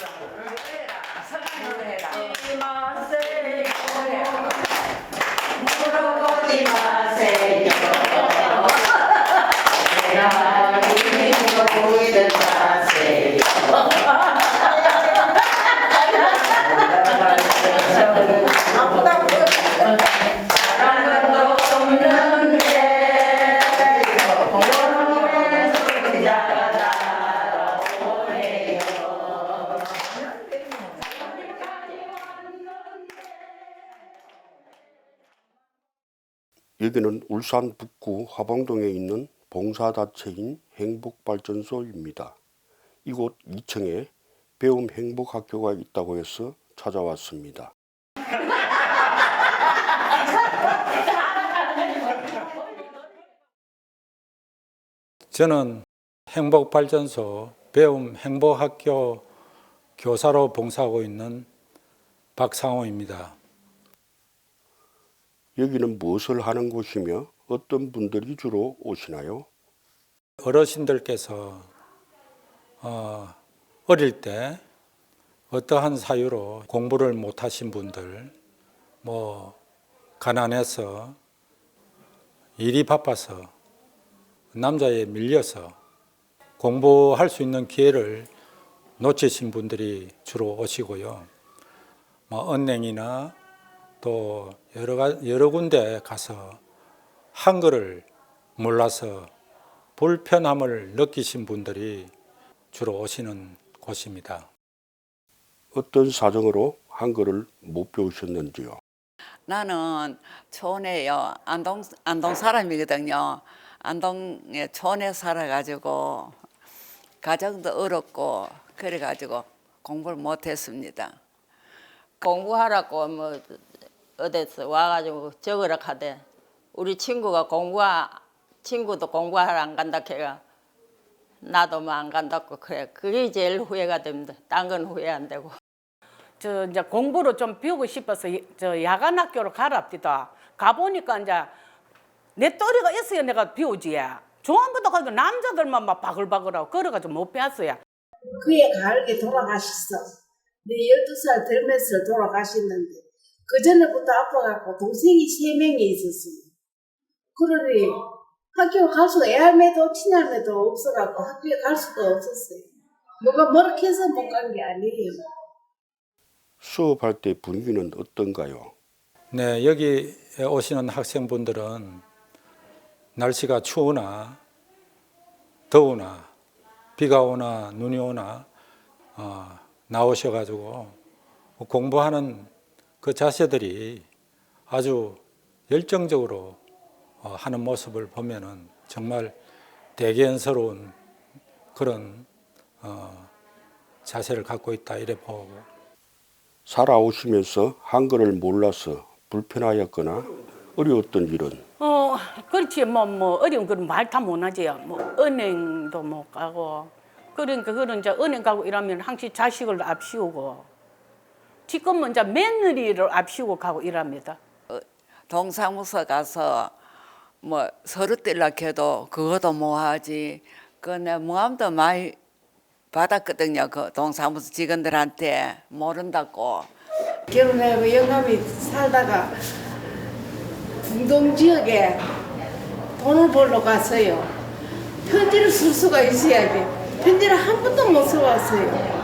물어보지 마세요. 내가 물어보지 마세요. 사랑은 없는데 모르는 소리가 나오네요. 여기는 울산 북구 화방동에 있는 봉사단체인 행복발전소입니다. 이곳 2층에 배움 행복학교가 있다고 해서 찾아왔습니다. 저는 행복발전소 배움 행복학교 교사로 봉사하고 있는 박상호입니다. 여기는 무엇을 하는 곳이며 어떤 분들이 주로 오시나요? 어르신들께서 어, 어릴 때 어떠한 사유로 공부를 못하신 분들, 뭐 가난해서 일이 바빠서 남자에 밀려서 공부할 수 있는 기회를 놓치신 분들이 주로 오시고요. 뭐 은행이나 또 여러 가 여러 군데 가서 한글을 몰라서 불편함을 느끼신 분들이 주로 오시는 곳입니다. 어떤 사정으로 한글을 못 배우셨는지요? 나는 촌에요. 안동 안동 사람이거든요. 안동에 촌에 살아가지고 가정도 어렵고 그래가지고 공부를 못했습니다. 공부하라고 뭐 어디서 와가지고 적으라 하대 우리 친구가 공부하 친구도 공부하러 안 간다 걔가 나도 뭐 안 간다고 그래 그게 제일 후회가 됩니다 딴 건 후회 안 되고 저 이제 공부를 좀 배우고 싶어서 이- 저 야간 학교로 가랍디다. 가보니까 이제 내 또리가 있어야 내가 배우지. 좋은부터 가지고 남자들만 막 바글바글하고 걸어가지고 못 배웠어요. 그의 가을에 돌아가셨어. 내 12살 되면서 돌아가셨는데, 그 전에부터 아파갖고 동생이 세 명이 있었어요. 그러니 학교 갈 수가 애할매도 친할매도 없어갖고 학교에 갈 수가 없었어요. 뭐가 머쓱해서 못 간 게 아니에요. 수업할 때 분위기는 어떤가요? 네, 여기 오시는 학생분들은 날씨가 추우나 더우나 비가 오나 눈이 오나 어, 나오셔가지고 공부하는 그 자세들이 아주 열정적으로 어, 하는 모습을 보면은 정말 대견스러운 그런 어, 자세를 갖고 있다 이래 보고. 살아오시면서 한글을 몰라서 불편하였거나 어려웠던 일은? 어, 그렇지. 뭐 뭐 어려운 그런 말 다 못하지요. 뭐 은행도 못 가고. 그러니까 그런 이제 은행 가고 이러면 항상 자식을 앞세우고 지금은 이제 며느리를 앞세우고 가고 이랍니다. 동사무소 가서 뭐 서류 떼려 해도 그것도 뭐하지. 그내 모함도 많이 받았거든요. 그 동사무소 직원들한테 모른다고. 결혼하고 영감이 살다가 중동 지역에 돈을 벌러 갔어요. 편지를 쓸 수가 있어야지. 편지를 한 번도 못 써왔어요.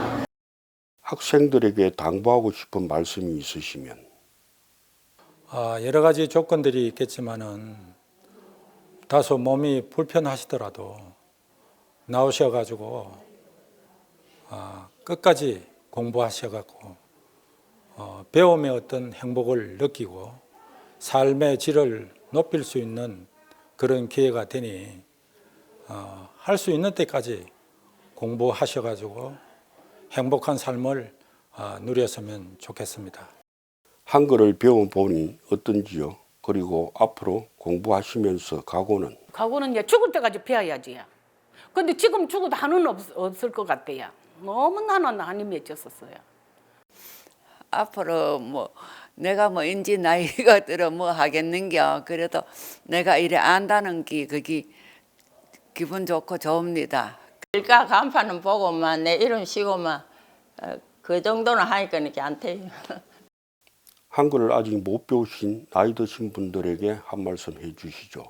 학생들에게 당부하고 싶은 말씀이 있으시면. 아, 여러 가지 조건들이 있겠지만은 다소 몸이 불편하시더라도 나오셔가지고 아, 끝까지 공부하셔갖고 어, 배움의 어떤 행복을 느끼고 삶의 질을 높일 수 있는 그런 기회가 되니 어, 할 수 있는 때까지 공부하셔가지고 행복한 삶을 아, 누렸으면 좋겠습니다. 한글을 배워보니 어떤지요? 그리고 앞으로 공부하시면서 각오는 가고는 이제 죽을 때까지 배워야지. 근데 지금 죽어도 한은 없, 없을 것 같아요. 너무 나는 한이 맺혔었어요. 앞으로 뭐 내가 뭐 인지 나이가 들어 뭐 하겠는겨. 그래도 내가 이래 안다는 게 그게 기분 좋고 좋습니다. 길가 간판은 보고만 내 이름 쓰고만 어, 그 정도는 하니까 이렇게 안 돼요. 한글을 아직 못 배우신 나이 드신 분들에게 한 말씀 해주시죠.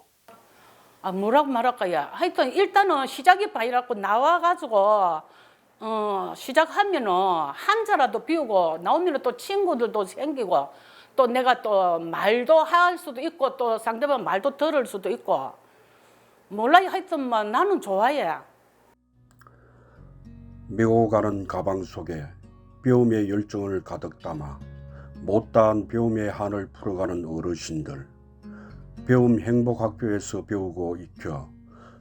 아 뭐라고 말할까요? 하여튼 일단은 시작이 바이라고 나와가지고 어 시작하면은 한자라도 비우고 나오면 또 친구들도 생기고 또 내가 또 말도 할 수도 있고 또 상대방 말도 들을 수도 있고 몰라요 하여튼만 나는 좋아해. 메고 가는 가방 속에 배움의 열정을 가득 담아 못다한 배움의 한을 풀어가는 어르신들. 배움 행복학교에서 배우고 익혀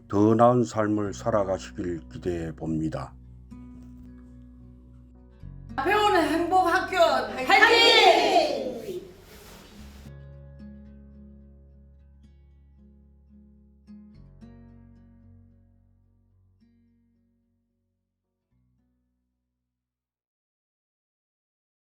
더 나은 삶을 살아가시길 기대해 봅니다. 배우는 행복학교 화이팅!